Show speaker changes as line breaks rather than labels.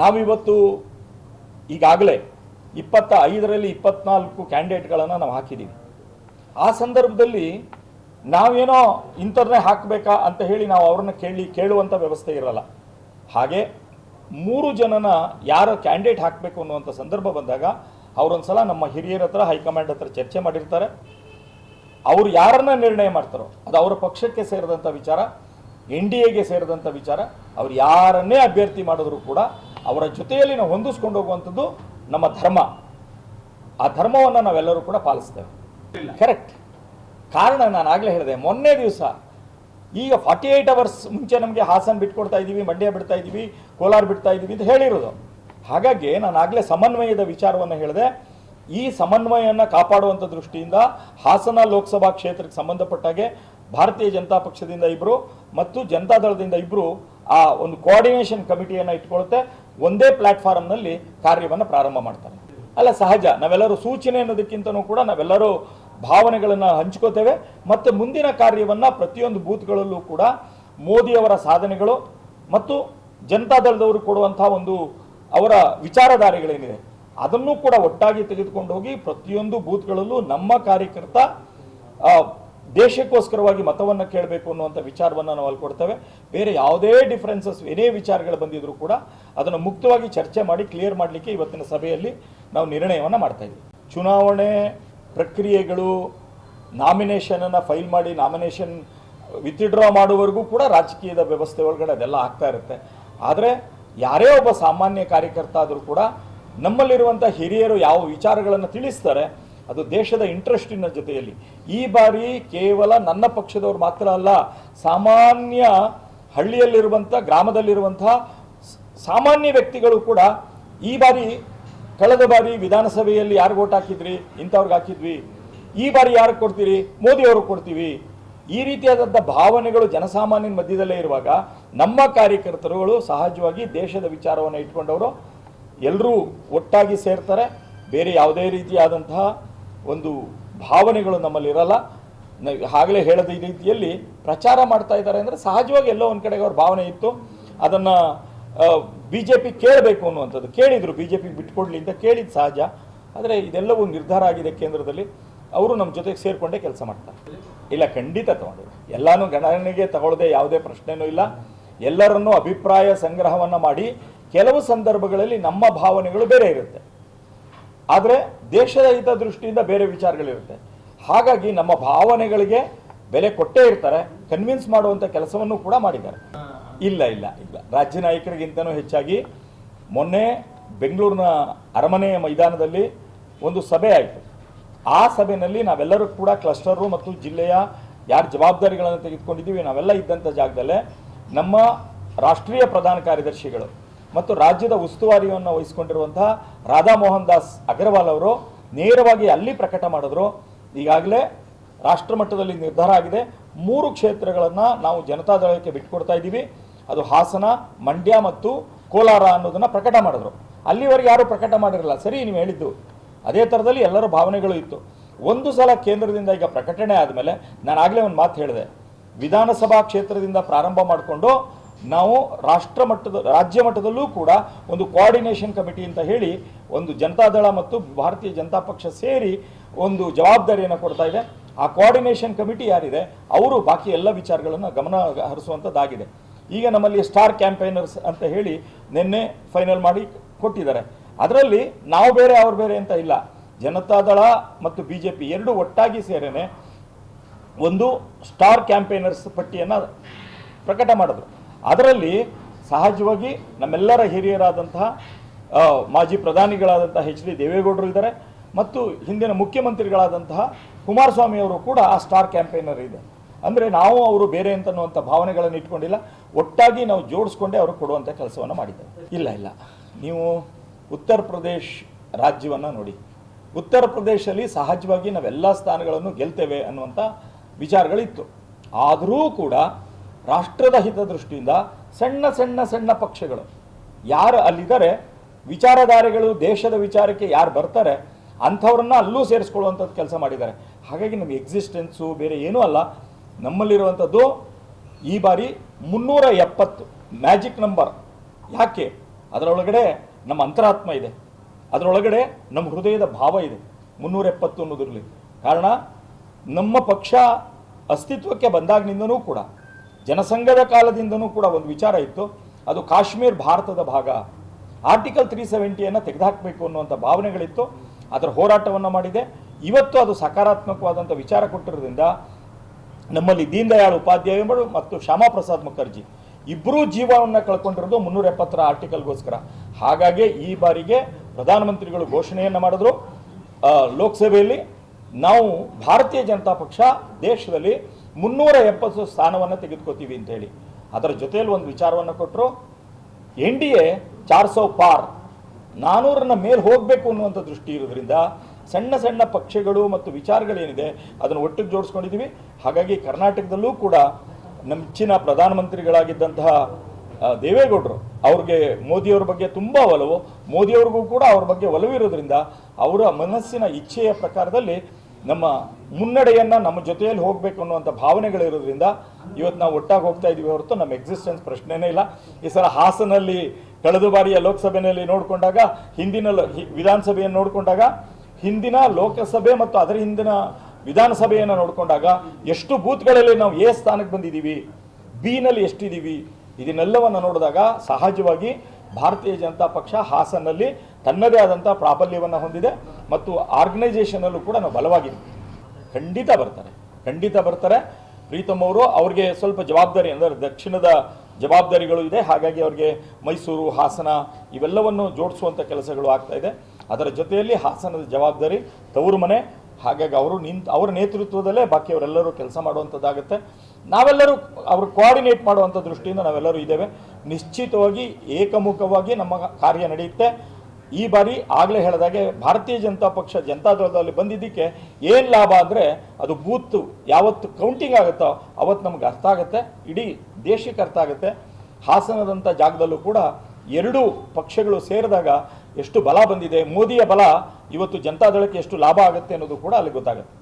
ನಾವಿವತ್ತು ಈಗಾಗಲೇ ಇಪ್ಪತ್ತ ಐದರಲ್ಲಿ ಇಪ್ಪತ್ನಾಲ್ಕು ಕ್ಯಾಂಡಿಡೇಟ್ಗಳನ್ನು ನಾವು ಹಾಕಿದ್ದೀವಿ ಆ ಸಂದರ್ಭದಲ್ಲಿ ನಾವೇನೋ ಇಂಥದ್ದೇ ಹಾಕಬೇಕಾ ಅಂತ ಹೇಳಿ ನಾವು ಅವ್ರನ್ನ ಕೇಳಿ ಕೇಳುವಂಥ ವ್ಯವಸ್ಥೆ ಇರಲ್ಲ. ಹಾಗೆ ಮೂರು ಜನನ ಯಾರ ಕ್ಯಾಂಡಿಡೇಟ್ ಹಾಕಬೇಕು ಅನ್ನುವಂಥ ಸಂದರ್ಭ ಬಂದಾಗ ಅವರೊಂದ್ಸಲ ನಮ್ಮ ಹಿರಿಯರ ಹತ್ರ, ಹೈಕಮಾಂಡ್ ಹತ್ರ ಚರ್ಚೆ ಮಾಡಿರ್ತಾರೆ. ಅವರು ಯಾರನ್ನ ನಿರ್ಣಯ ಮಾಡ್ತಾರೋ, ಅದು ಅವರ ಪಕ್ಷಕ್ಕೆ ಸೇರಿದಂಥ ವಿಚಾರ, ಎನ್ ಡಿ ಎಗೆ ಸೇರಿದಂಥ ವಿಚಾರ, ಅವ್ರು ಯಾರನ್ನೇ ಅಭ್ಯರ್ಥಿ ಮಾಡಿದ್ರು ಕೂಡ ಅವರ ಜೊತೆಯಲ್ಲಿ ನಾವು ಹೊಂದಿಸ್ಕೊಂಡು ಹೋಗುವಂಥದ್ದು ನಮ್ಮ ಧರ್ಮ. ಆ ಧರ್ಮವನ್ನು ನಾವೆಲ್ಲರೂ ಕೂಡ ಪಾಲಿಸ್ತೇವೆ. ಕರೆಕ್ಟ್ ಕಾರಣ ನಾನು ಆಗಲೇ ಹೇಳಿದೆ ಮೊನ್ನೆ ದಿವಸ ಈಗ ಫಾರ್ಟಿ ಏಯ್ಟ್ ಅವರ್ಸ್ ಮುಂಚೆ ನಮಗೆ ಹಾಸನ ಬಿಟ್ಕೊಡ್ತಾ ಇದ್ದೀವಿ ಮಂಡ್ಯ ಬಿಡ್ತಾ ಇದ್ದೀವಿ ಕೋಲಾರ ಬಿಡ್ತಾ ಇದ್ದೀವಿ ಅಂತ ಹೇಳಿರೋದು. ಹಾಗಾಗಿ ನಾನು ಆಗಲೇ ಸಮನ್ವಯದ ವಿಚಾರವನ್ನು ಹೇಳಿದೆ. ಈ ಸಮನ್ವಯವನ್ನು ಕಾಪಾಡುವಂಥ ದೃಷ್ಟಿಯಿಂದ ಹಾಸನ ಲೋಕಸಭಾ ಕ್ಷೇತ್ರಕ್ಕೆ ಸಂಬಂಧಪಟ್ಟಾಗೆ ಭಾರತೀಯ ಜನತಾ ಪಕ್ಷದಿಂದ ಇಬ್ಬರು ಮತ್ತು ಜನತಾದಳದಿಂದ ಇಬ್ಬರು ಆ ಒಂದು ಕೋಆರ್ಡಿನೇಷನ್ ಕಮಿಟಿಯನ್ನು ಇಟ್ಕೊಳ್ಳುತ್ತೆ ಒಂದೇ ಪ್ಲಾಟ್ಫಾರ್ಮ್ನಲ್ಲಿ ಕಾರ್ಯವನ್ನು ಪ್ರಾರಂಭ ಮಾಡ್ತಾರೆ. ಅಲ್ಲ, ಸಹಜ. ನಾವೆಲ್ಲರೂ ಸೂಚನೆ ಅನ್ನೋದಕ್ಕಿಂತನೂ ಕೂಡ ನಾವೆಲ್ಲರೂ ಭಾವನೆಗಳನ್ನು ಹಂಚ್ಕೋತೇವೆ. ಮತ್ತು ಮುಂದಿನ ಕಾರ್ಯವನ್ನು ಪ್ರತಿಯೊಂದು ಬೂತ್ಗಳಲ್ಲೂ ಕೂಡ ಮೋದಿಯವರ ಸಾಧನೆಗಳು ಮತ್ತು ಜನತಾದಳದವರು ಕೊಡುವಂಥ ಒಂದು ಅವರ ವಿಚಾರಧಾರೆಗಳೇನಿದೆ, ಅದನ್ನು ಕೂಡ ಒಟ್ಟಾಗಿ ತೆಗೆದುಕೊಂಡು ಹೋಗಿ ಪ್ರತಿಯೊಂದು ಬೂತ್ಗಳಲ್ಲೂ ನಮ್ಮ ಕಾರ್ಯಕರ್ತ ದೇಶಕ್ಕೋಸ್ಕರವಾಗಿ ಮತವನ್ನು ಕೇಳಬೇಕು ಅನ್ನುವಂಥ ವಿಚಾರವನ್ನು ನಾವು ಅಲ್ಲಿ ಕೊಡ್ತೇವೆ. ಬೇರೆ ಯಾವುದೇ ಡಿಫರೆನ್ಸಸ್ ಏನೇ ವಿಚಾರಗಳು ಬಂದಿದ್ರೂ ಕೂಡ ಅದನ್ನು ಮುಕ್ತವಾಗಿ ಚರ್ಚೆ ಮಾಡಿ ಕ್ಲಿಯರ್ ಮಾಡಲಿಕ್ಕೆ ಇವತ್ತಿನ ಸಭೆಯಲ್ಲಿ ನಾವು ನಿರ್ಣಯವನ್ನು ಮಾಡ್ತಾ ಇದ್ದೀವಿ ಚುನಾವಣೆ ಪ್ರಕ್ರಿಯೆಗಳು ನಾಮಿನೇಷನನ್ನು ಫೈಲ್ ಮಾಡಿ ನಾಮಿನೇಷನ್ ವಿತ್ಡ್ರಾ ಮಾಡುವವರೆಗೂ ಕೂಡ ರಾಜಕೀಯದ ವ್ಯವಸ್ಥೆ ಒಳಗಡೆ ಅದೆಲ್ಲ ಆಗ್ತಾ ಇರುತ್ತೆ. ಆದರೆ ಯಾರೇ ಒಬ್ಬ ಸಾಮಾನ್ಯ ಕಾರ್ಯಕರ್ತ ಆದರೂ ಕೂಡ ನಮ್ಮಲ್ಲಿರುವಂಥ ಹಿರಿಯರು ಯಾವ ವಿಚಾರಗಳನ್ನು ತಿಳಿಸ್ತಾರೆ ಅದು ದೇಶದ ಇಂಟ್ರೆಸ್ಟಿನ ಜೊತೆಯಲ್ಲಿ. ಈ ಬಾರಿ ಕೇವಲ ನನ್ನ ಪಕ್ಷದವ್ರು ಮಾತ್ರ ಅಲ್ಲ, ಸಾಮಾನ್ಯ ಹಳ್ಳಿಯಲ್ಲಿರುವಂಥ ಗ್ರಾಮದಲ್ಲಿರುವಂಥ ಸಾಮಾನ್ಯ ವ್ಯಕ್ತಿಗಳು ಕೂಡ ಈ ಬಾರಿ, ಕಳೆದ ಬಾರಿ ವಿಧಾನಸಭೆಯಲ್ಲಿ ಯಾರು ಓಟ್ ಹಾಕಿದ್ರಿ, ಇಂಥವ್ರಿಗೆ ಹಾಕಿದ್ವಿ. ಈ ಬಾರಿ ಯಾರು ಕೊಡ್ತೀರಿ? ಮೋದಿ ಅವ್ರಿಗೆ ಕೊಡ್ತೀವಿ. ಈ ರೀತಿಯಾದಂಥ ಭಾವನೆಗಳು ಜನಸಾಮಾನ್ಯನ ಮಧ್ಯದಲ್ಲೇ ಇರುವಾಗ ನಮ್ಮ ಕಾರ್ಯಕರ್ತರುಗಳು ಸಹಜವಾಗಿ ದೇಶದ ವಿಚಾರವನ್ನು ಇಟ್ಕೊಂಡವರು. ಎಲ್ಲರೂ ಒಟ್ಟಾಗಿ ಸೇರ್ತಾರೆ. ಬೇರೆ ಯಾವುದೇ ರೀತಿಯಾದಂತಹ ಒಂದು ಭಾವನೆಗಳು ನಮ್ಮಲ್ಲಿ ಇರಲ್ಲ. ಆಗಲೇ ಹೇಳದ ಈ ರೀತಿಯಲ್ಲಿ ಪ್ರಚಾರ ಮಾಡ್ತಾ ಇದ್ದಾರೆ ಅಂದರೆ ಸಹಜವಾಗಿ ಎಲ್ಲೋ ಒಂದು ಕಡೆಗೆ ಅವ್ರ ಭಾವನೆ ಇತ್ತು. ಅದನ್ನು ಬಿ ಜೆ ಪಿ ಕೇಳಬೇಕು ಅನ್ನುವಂಥದ್ದು. ಕೇಳಿದರು ಬಿ ಜೆ ಪಿ ಬಿಟ್ಕೊಡ್ಲಿ ಅಂತ ಕೇಳಿದ್ದು ಸಹಜ. ಆದರೆ ಇದೆಲ್ಲವೂ ನಿರ್ಧಾರ ಆಗಿದೆ ಕೇಂದ್ರದಲ್ಲಿ. ಅವರು ನಮ್ಮ ಜೊತೆಗೆ ಸೇರಿಕೊಂಡೇ ಕೆಲಸ ಮಾಡ್ತಾರೆ. ಇಲ್ಲ, ಖಂಡಿತ ತಗೊಂಡಿಲ್ಲ ಎಲ್ಲನೂ ಗಣನೆಗೆ ತಗೊಳ್ಳದೆ ಯಾವುದೇ ಪ್ರಶ್ನೆನೂ ಇಲ್ಲ. ಎಲ್ಲರನ್ನೂ ಅಭಿಪ್ರಾಯ ಸಂಗ್ರಹವನ್ನು ಮಾಡಿ ಕೆಲವು ಸಂದರ್ಭಗಳಲ್ಲಿ ನಮ್ಮ ಭಾವನೆಗಳು ಬೇರೆ ಇರುತ್ತೆ. ಆದರೆ ದೇಶದ ಹಿತ ದೃಷ್ಟಿಯಿಂದ ಬೇರೆ ವಿಚಾರಗಳಿರುತ್ತೆ. ಹಾಗಾಗಿ ನಮ್ಮ ಭಾವನೆಗಳಿಗೆ ಬೆಲೆ ಕೊಟ್ಟೇ ಇರ್ತಾರೆ ಕನ್ವಿನ್ಸ್ ಮಾಡುವಂಥ ಕೆಲಸವನ್ನು ಕೂಡ ಮಾಡಿದ್ದಾರೆ. ಇಲ್ಲ ಇಲ್ಲ ಇಲ್ಲ. ರಾಜ್ಯ ನಾಯಕರಿಗಿಂತನೂ ಹೆಚ್ಚಾಗಿ ಮೊನ್ನೆ ಬೆಂಗಳೂರಿನ ಅರಮನೆಯ ಮೈದಾನದಲ್ಲಿ ಒಂದು ಸಭೆ ಆಯಿತು. ಆ ಸಭೆಯಲ್ಲಿ ನಾವೆಲ್ಲರೂ ಕೂಡ ಕ್ಲಸ್ಟರು ಮತ್ತು ಜಿಲ್ಲೆಯ ಯಾರು ಜವಾಬ್ದಾರಿಗಳನ್ನು ತೆಗೆದುಕೊಂಡಿದ್ದೀವಿ, ನಾವೆಲ್ಲ ಇದ್ದಂಥ ಜಾಗದಲ್ಲೇ ನಮ್ಮ ರಾಷ್ಟ್ರೀಯ ಪ್ರಧಾನ ಕಾರ್ಯದರ್ಶಿಗಳು ಮತ್ತು ರಾಜ್ಯದ ಉಸ್ತುವಾರಿಯನ್ನು ವಹಿಸಿಕೊಂಡಿರುವಂತಹ ರಾಧಾ ಮೋಹನ್ ದಾಸ್ ಅಗರ್ವಾಲ್ ಅವರು ನೇರವಾಗಿ ಅಲ್ಲಿ ಪ್ರಕಟ ಮಾಡಿದ್ರು. ಈಗಾಗಲೇ ರಾಷ್ಟ್ರ ಮಟ್ಟದಲ್ಲಿ ನಿರ್ಧಾರ ಆಗಿದೆ. ಮೂರು ಕ್ಷೇತ್ರಗಳನ್ನು ನಾವು ಜನತಾದಳಕ್ಕೆ ಬಿಟ್ಕೊಡ್ತಾ ಇದ್ದೀವಿ. ಅದು ಹಾಸನ, ಮಂಡ್ಯ ಮತ್ತು ಕೋಲಾರ ಅನ್ನೋದನ್ನು ಪ್ರಕಟ ಮಾಡಿದ್ರು. ಅಲ್ಲಿವರೆಗೆ ಯಾರೂ ಪ್ರಕಟ ಮಾಡಿರಲಿಲ್ಲ. ಸರಿ, ನೀವು ಹೇಳಿದ್ದು ಅದೇ ಥರದಲ್ಲಿ ಎಲ್ಲರ ಭಾವನೆಗಳು ಇತ್ತು. ಒಂದು ಸಲ ಕೇಂದ್ರದಿಂದ ಈಗ ಪ್ರಕಟಣೆ ಆದಮೇಲೆ ನಾನು ಆಗಲೇ ಒಂದು ಮಾತು ಹೇಳಿದೆ. ವಿಧಾನಸಭಾ ಕ್ಷೇತ್ರದಿಂದ ಪ್ರಾರಂಭ ಮಾಡಿಕೊಂಡು ನಾವು ರಾಷ್ಟ್ರ ಮಟ್ಟದ, ರಾಜ್ಯ ಮಟ್ಟದಲ್ಲೂ ಕೂಡ ಒಂದು ಕೋಆರ್ಡಿನೇಷನ್ ಕಮಿಟಿ ಅಂತ ಹೇಳಿ ಒಂದು ಜನತಾದಳ ಮತ್ತು ಭಾರತೀಯ ಜನತಾ ಪಕ್ಷ ಸೇರಿ ಒಂದು ಜವಾಬ್ದಾರಿಯನ್ನು ಕೊಡ್ತಾ ಇದೆ. ಆ ಕೋಆರ್ಡಿನೇಷನ್ ಕಮಿಟಿ ಯಾರಿದೆ, ಅವರು ಬಾಕಿ ಎಲ್ಲ ವಿಚಾರಗಳನ್ನು ಗಮನ ಹರಿಸುವಂಥದ್ದಾಗಿದೆ ಈಗ ನಮ್ಮಲ್ಲಿ ಸ್ಟಾರ್ ಕ್ಯಾಂಪೇನರ್ಸ್ ಅಂತ ಹೇಳಿ ನಿನ್ನೆ ಫೈನಲ್ ಮಾಡಿ ಕೊಟ್ಟಿದ್ದಾರೆ. ಅದರಲ್ಲಿ ನಾವು ಬೇರೆ, ಅವ್ರು ಬೇರೆ ಅಂತ ಇಲ್ಲ. ಜನತಾದಳ ಮತ್ತು ಬಿ ಜೆ ಪಿ ಎರಡು ಒಟ್ಟಾಗಿ ಸೇರೇನೆ ಒಂದು ಸ್ಟಾರ್ ಕ್ಯಾಂಪೇನರ್ಸ್ ಪಟ್ಟಿಯನ್ನು ಪ್ರಕಟ ಮಾಡಿದ್ರು. ಅದರಲ್ಲಿ ಸಹಜವಾಗಿ ನಮ್ಮೆಲ್ಲರ ಹಿರಿಯರಾದಂತಹ ಮಾಜಿ ಪ್ರಧಾನಿಗಳಾದಂತಹ ಎಚ್ ಡಿ ದೇವೇಗೌಡರು ಇದ್ದಾರೆ ಮತ್ತು ಹಿಂದಿನ ಮುಖ್ಯಮಂತ್ರಿಗಳಾದಂತಹ ಕುಮಾರಸ್ವಾಮಿ ಅವರು ಕೂಡ ಆ ಸ್ಟಾರ್ ಕ್ಯಾಂಪೇನರ್ ಇದೆ. ಅಂದರೆ ನಾವು ಅವರು ಬೇರೆ ಅಂತನ್ನುವಂಥ ಭಾವನೆಗಳನ್ನು ಇಟ್ಕೊಂಡಿಲ್ಲ. ಒಟ್ಟಾಗಿ ನಾವು ಜೋಡಿಸ್ಕೊಂಡೇ ಅವರು ಕೊಡುವಂಥ ಕೆಲಸವನ್ನು ಮಾಡಿದ್ದಾರೆ. ಇಲ್ಲ ಇಲ್ಲ. ನೀವು ಉತ್ತರ ಪ್ರದೇಶ್ ರಾಜ್ಯವನ್ನು ನೋಡಿ. ಉತ್ತರ ಪ್ರದೇಶದಲ್ಲಿ ಸಹಜವಾಗಿ ನಾವೆಲ್ಲ ಸ್ಥಾನಗಳನ್ನು ಗೆಲ್ತೇವೆ ಅನ್ನುವಂಥ ವಿಚಾರಗಳಿತ್ತು. ಆದರೂ ಕೂಡ ರಾಷ್ಟ್ರದ ಹಿತದೃಷ್ಟಿಯಿಂದ ಸಣ್ಣ ಸಣ್ಣ ಸಣ್ಣ ಪಕ್ಷಗಳು. ಯಾರು ಅಲ್ಲಿದ್ದಾರೆ? ವಿಚಾರಧಾರೆಗಳು, ದೇಶದ ವಿಚಾರಕ್ಕೆ ಯಾರು ಬರ್ತಾರೆ? ಅಂಥವ್ರನ್ನ ಅಲ್ಲೂ ಸೇರಿಸ್ಕೊಳ್ಳುವಂಥದ್ದು ಕೆಲಸ ಮಾಡಿದ್ದಾರೆ. ಹಾಗಾಗಿ ನಮ್ಮ ಎಕ್ಸಿಸ್ಟೆನ್ಸು ಬೇರೆ ಏನೂ ಅಲ್ಲ. ನಮ್ಮಲ್ಲಿರುವಂಥದ್ದು ಈ ಬಾರಿ ಮುನ್ನೂರ ಎಪ್ಪತ್ತು. ಮ್ಯಾಜಿಕ್ ನಂಬರ್ ಯಾಕೆ? ಅದರೊಳಗಡೆ ನಮ್ಮ ಅಂತರಾತ್ಮ ಇದೆ. ಅದರೊಳಗಡೆ ನಮ್ಮ ಹೃದಯದ ಭಾವ ಇದೆ. ಮುನ್ನೂರ ಎಪ್ಪತ್ತು ಅನ್ನೋದ್ರಲ್ಲಿ ಕಾರಣ, ನಮ್ಮ ಪಕ್ಷ ಅಸ್ತಿತ್ವಕ್ಕೆ ಬಂದಾಗಿನಿಂದನೂ ಕೂಡ ಜನಸಂಘದ ಕಾಲದಿಂದನೂ ಕೂಡ ಒಂದು ವಿಚಾರ ಇತ್ತು. ಅದು ಕಾಶ್ಮೀರ್ ಭಾರತದ ಭಾಗ. ಆರ್ಟಿಕಲ್ ತ್ರೀ ಸೆವೆಂಟಿಯನ್ನು ತೆಗೆದುಹಾಕಬೇಕು ಅನ್ನುವಂಥ ಭಾವನೆಗಳಿತ್ತು. ಅದರ ಹೋರಾಟವನ್ನು ಮಾಡಿದೆ. ಇವತ್ತು ಅದು ಸಕಾರಾತ್ಮಕವಾದಂಥ ವಿಚಾರ ಕೊಟ್ಟಿರೋದ್ರಿಂದ ನಮ್ಮಲ್ಲಿ ದೀನ್ ದಯಾಳ್ ಉಪಾಧ್ಯಾಯ ಮತ್ತು ಶ್ಯಾಮಾ ಪ್ರಸಾದ್ ಮುಖರ್ಜಿ ಇಬ್ಬರೂ ಜೀವವನ್ನು ಕಳ್ಕೊಂಡಿರೋದು ಮುನ್ನೂರ ಎಪ್ಪತ್ತರ ಆರ್ಟಿಕಲ್ಗೋಸ್ಕರ ಹಾಗಾಗಿ ಈ ಬಾರಿಗೆ ಪ್ರಧಾನಮಂತ್ರಿಗಳು ಘೋಷಣೆಯನ್ನು ಮಾಡಿದ್ರು. ಲೋಕಸಭೆಯಲ್ಲಿ ನಾವು ಭಾರತೀಯ ಜನತಾ ಪಕ್ಷ ದೇಶದಲ್ಲಿ ಮುನ್ನೂರ ಎಪ್ಪತ್ತು ಸ್ಥಾನವನ್ನು ತೆಗೆದುಕೋತೀವಿ ಅಂತೇಳಿ ಅದರ ಜೊತೆಯಲ್ಲಿ ಒಂದು ವಿಚಾರವನ್ನು ಕೊಟ್ಟರು ಎನ್ ಡಿ ಎ ಚಾರ್ ಸೌ ಪಾರ್ ನಾನೂರನ್ನ ಮೇಲೆ ಹೋಗಬೇಕು ಅನ್ನುವಂಥ ದೃಷ್ಟಿ ಇರೋದ್ರಿಂದ ಸಣ್ಣ ಸಣ್ಣ ಪಕ್ಷಗಳು ಮತ್ತು ವಿಚಾರಗಳೇನಿದೆ ಅದನ್ನು ಒಟ್ಟಿಗೆ ಜೋಡಿಸ್ಕೊಂಡಿದ್ದೀವಿ ಹಾಗಾಗಿ ಕರ್ನಾಟಕದಲ್ಲೂ ಕೂಡ ನೆಚ್ಚಿನ ಪ್ರಧಾನಮಂತ್ರಿಗಳಾಗಿದ್ದಂತಹ ದೇವೇಗೌಡರು ಅವ್ರಿಗೆ ಮೋದಿಯವ್ರ ಬಗ್ಗೆ ತುಂಬ ಒಲವು. ಮೋದಿಯವ್ರಿಗೂ ಕೂಡ ಅವ್ರ ಬಗ್ಗೆ ಒಲವಿರೋದ್ರಿಂದ ಅವರ ಮನಸ್ಸಿನ ಇಚ್ಛೆಯ ಪ್ರಕಾರದಲ್ಲಿ ನಮ್ಮ ಮುನ್ನಡೆಯನ್ನು ನಮ್ಮ ಜೊತೆಯಲ್ಲಿ ಹೋಗಬೇಕು ಅನ್ನುವಂಥ ಭಾವನೆಗಳಿರೋದ್ರಿಂದ ಇವತ್ತು ನಾವು ಒಟ್ಟಾಗಿ ಹೋಗ್ತಾ ಇದೀವಿ ಹೊರತು ನಮ್ಮ ಎಕ್ಸಿಸ್ಟೆನ್ಸ್ ಪ್ರಶ್ನೆನೇ ಇಲ್ಲ. ಈ ಸಲ ಹಾಸನಲ್ಲಿ ಕಳೆದ ಬಾರಿಯ ಲೋಕಸಭೆಯಲ್ಲಿ ನೋಡಿಕೊಂಡಾಗ, ಹಿಂದಿನ ವಿಧಾನಸಭೆಯನ್ನು ನೋಡಿಕೊಂಡಾಗ, ಹಿಂದಿನ ಲೋಕಸಭೆ ಮತ್ತು ಅದರ ಹಿಂದಿನ ವಿಧಾನಸಭೆಯನ್ನು ನೋಡಿಕೊಂಡಾಗ ಎಷ್ಟು ಬೂತ್ಗಳಲ್ಲಿ ನಾವು ಎ ಸ್ಥಾನಕ್ಕೆ ಬಂದಿದ್ದೀವಿ ಬಿನಲ್ಲಿ ಎಷ್ಟಿದ್ದೀವಿ, ಇದನ್ನೆಲ್ಲವನ್ನು ನೋಡಿದಾಗ ಸಹಜವಾಗಿ ಭಾರತೀಯ ಜನತಾ ಪಕ್ಷ ಹಾಸನಲ್ಲಿ ತನ್ನದೇ ಆದಂಥ ಪ್ರಾಬಲ್ಯವನ್ನು ಹೊಂದಿದೆ ಮತ್ತು ಆರ್ಗನೈಸೇಷನಲ್ಲೂ ಕೂಡ ನಾವು ಬಲವಾಗಿದೆ ಖಂಡಿತ ಬರ್ತಾರೆ. ಖಂಡಿತ ಬರ್ತಾರೆ. ಪ್ರೀತಮ್ ಅವರು ಅವ್ರಿಗೆ ಸ್ವಲ್ಪ ಜವಾಬ್ದಾರಿ ಅಂದರೆ ದಕ್ಷಿಣದ ಜವಾಬ್ದಾರಿಗಳು ಇದೆ. ಹಾಗಾಗಿ ಅವ್ರಿಗೆ ಮೈಸೂರು, ಹಾಸನ ಇವೆಲ್ಲವನ್ನು ಜೋಡಿಸುವಂಥ ಕೆಲಸಗಳು ಆಗ್ತಾ ಇದೆ. ಅದರ ಜೊತೆಯಲ್ಲಿ ಹಾಸನದ ಜವಾಬ್ದಾರಿ ತವರು ಮನೆ. ಹಾಗಾಗಿ ಅವರು ನಿಂತು ಅವರ ನೇತೃತ್ವದಲ್ಲೇ ಬಾಕಿಯವರೆಲ್ಲರೂ ಕೆಲಸ ಮಾಡುವಂಥದ್ದಾಗುತ್ತೆ ನಾವೆಲ್ಲರೂ ಅವರು ಕೋಆರ್ಡಿನೇಟ್ ಮಾಡುವಂಥ ದೃಷ್ಟಿಯಿಂದ ನಾವೆಲ್ಲರೂ ಇದ್ದೇವೆ. ನಿಶ್ಚಿತವಾಗಿ ಏಕಮುಖವಾಗಿ ನಮ್ಮ ಕಾರ್ಯ ನಡೆಯುತ್ತೆ. ಈ ಬಾರಿ ಆಗಲೇ ಹೇಳಿದಾಗೆ ಭಾರತೀಯ ಜನತಾ ಪಕ್ಷ ಜನತಾದಳದಲ್ಲಿ ಬಂದಿದ್ದಕ್ಕೆ ಏನು ಲಾಭ ಅಂದರೆ ಅದು ಬೂತ್ ಯಾವತ್ತು ಕೌಂಟಿಂಗ್ ಆಗುತ್ತೋ ಅವತ್ತು ನಮ್ಗೆ ಅರ್ಥ ಆಗುತ್ತೆ. ಇಡೀ ದೇಶಕ್ಕೆ ಅರ್ಥ ಆಗುತ್ತೆ. ಹಾಸನದಂಥ ಜಾಗದಲ್ಲೂ ಕೂಡ ಎರಡು ಪಕ್ಷಗಳು ಸೇರಿದಾಗ ಎಷ್ಟು ಬಲ ಬಂದಿದೆ. ಮೋದಿಯ ಬಲ ಇವತ್ತು ಜನತಾದಳಕ್ಕೆ ಎಷ್ಟು ಲಾಭ ಆಗುತ್ತೆ ಅನ್ನೋದು ಕೂಡ ಅಲ್ಲಿ ಗೊತ್ತಾಗುತ್ತೆ.